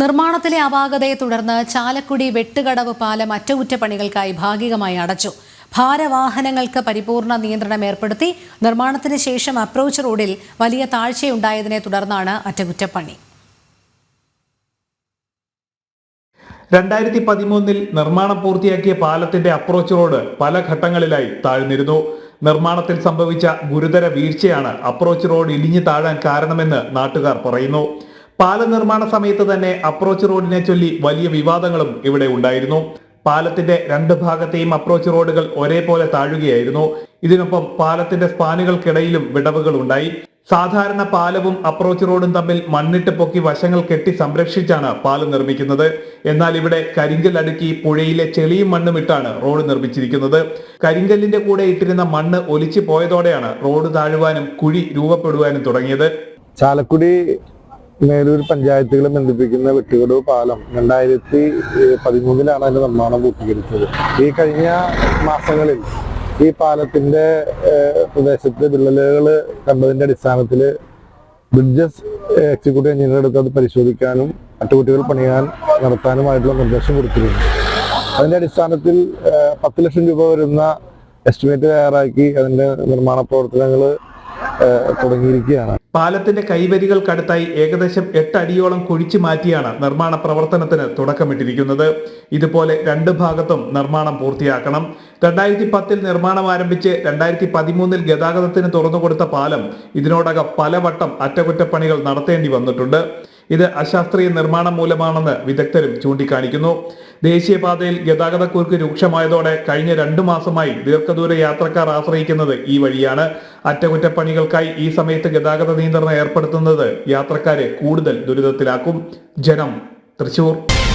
നിർമ്മാണത്തിലെ അപാകതയെ തുടർന്ന് ചാലക്കുടി വെട്ടുകടവ് പാലം അറ്റകുറ്റപ്പണികൾക്കായി ഭാഗികമായി അടച്ചു. ഭാരവാഹനങ്ങൾക്ക് പരിപൂർണ നിയന്ത്രണം ഏർപ്പെടുത്തി നിർമ്മാണത്തിന് ശേഷം അപ്രോച്ച് റോഡിൽ വലിയ താഴ്ചയുണ്ടായതിനെ തുടർന്നാണ് അറ്റകുറ്റപ്പണി. രണ്ടായിരത്തി പതിമൂന്നിൽ നിർമ്മാണം പൂർത്തിയാക്കിയ പാലത്തിന്റെ അപ്രോച്ച് റോഡ് പല ഘട്ടങ്ങളിലായി താഴ്ന്നിരുന്നു. നിർമ്മാണത്തിൽ സംഭവിച്ച ഗുരുതര വീഴ്ചയാണ് അപ്രോച്ച് റോഡ് ഇടിഞ്ഞു താഴാൻ കാരണമെന്ന് നാട്ടുകാർ പറയുന്നു. പാല നിർമ്മാണ സമയത്ത് തന്നെ അപ്രോച്ച് റോഡിനെ ചൊല്ലി വലിയ വിവാദങ്ങളും ഇവിടെ ഉണ്ടായിരുന്നു. പാലത്തിന്റെ രണ്ട് ഭാഗത്തെയും അപ്രോച്ച് റോഡുകൾ ഒരേപോലെ താഴുകയായിരുന്നു. ഇതിനൊപ്പം പാലത്തിന്റെ സ്പാനുകൾക്കിടയിലും വിടവുകൾ ഉണ്ടായി. സാധാരണ പാലവും അപ്രോച്ച് റോഡും തമ്മിൽ മണ്ണിട്ട് പൊക്കി വശങ്ങൾ കെട്ടി സംരക്ഷിച്ചാണ് പാലം നിർമ്മിക്കുന്നത്. എന്നാൽ ഇവിടെ കരിങ്കൽ അടുക്കി പുഴയിലെ ചെളിയും മണ്ണും ഇട്ടാണ് റോഡ് നിർമ്മിച്ചിരിക്കുന്നത്. കരിങ്കല്ലിന്റെ കൂടെ ഇട്ടിരുന്ന മണ്ണ് ഒലിച്ചു പോയതോടെയാണ് റോഡ് താഴുവാനും കുഴി രൂപപ്പെടുവാനും തുടങ്ങിയത്. ചാലക്കുടി മേലൂർ പഞ്ചായത്തുകളെ ബന്ധിപ്പിക്കുന്ന വെട്ടുകടവ് പാലം രണ്ടായിരത്തി പതിമൂന്നിലാണ് അതിന്റെ നിർമ്മാണം പൂർത്തീകരിച്ചത്. ഈ കഴിഞ്ഞ മാസങ്ങളിൽ ഈ പാലത്തിന്റെ പ്രദേശത്ത് വിള്ളലുകൾ കണ്ടതിന്റെ അടിസ്ഥാനത്തിൽ ബ്രിഡ്ജസ് എക്സിക്യൂട്ടീവ് എഞ്ചിനീയർ എടുത്ത് അത് പരിശോധിക്കാനും അറ്റകുറ്റികൾ പണിയാൻ നടത്താനുമായിട്ടുള്ള നിർദ്ദേശം കൊടുത്തിരുന്നു. അതിന്റെ അടിസ്ഥാനത്തിൽ പത്ത് ലക്ഷം രൂപ വരുന്ന എസ്റ്റിമേറ്റ് തയ്യാറാക്കി അതിന്റെ നിർമ്മാണ പ്രവർത്തനങ്ങൾ തുടങ്ങിയിരിക്കുകയാണ്. പാലത്തിന്റെ കൈവരികൾക്കടുത്തായി ഏകദേശം എട്ട് അടിയോളം കുഴിച്ചു മാറ്റിയാണ് നിർമ്മാണ പ്രവർത്തനത്തിന് തുടക്കമിട്ടിരിക്കുന്നത്. ഇതുപോലെ രണ്ട് ഭാഗത്തും നിർമ്മാണം പൂർത്തിയാക്കണം. രണ്ടായിരത്തി പത്തിൽ നിർമ്മാണം ആരംഭിച്ച് രണ്ടായിരത്തി പതിമൂന്നിൽ ഗതാഗതത്തിന് തുറന്നുകൊടുത്ത പാലം ഇതിനോടകം പലവട്ടം അറ്റകുറ്റപ്പണികൾ നടത്തേണ്ടി വന്നിട്ടുണ്ട്. ഇത് അശാസ്ത്രീയ നിർമ്മാണം മൂലമാണെന്ന് വിദഗ്ധരും ചൂണ്ടിക്കാണിക്കുന്നു. ദേശീയപാതയിൽ ഗതാഗതക്കുരുക്ക് രൂക്ഷമായതോടെ കഴിഞ്ഞ രണ്ടു മാസമായി ദീർഘദൂര യാത്രക്കാർ ആശ്രയിക്കുന്നത് ഈ വഴിയാണ്. അറ്റകുറ്റപ്പണികൾക്കായി ഈ സമയത്ത് ഗതാഗത നിയന്ത്രണം ഏർപ്പെടുത്തുന്നത് യാത്രക്കാരെ കൂടുതൽ ദുരിതത്തിലാക്കും. ജനം തൃശൂർ.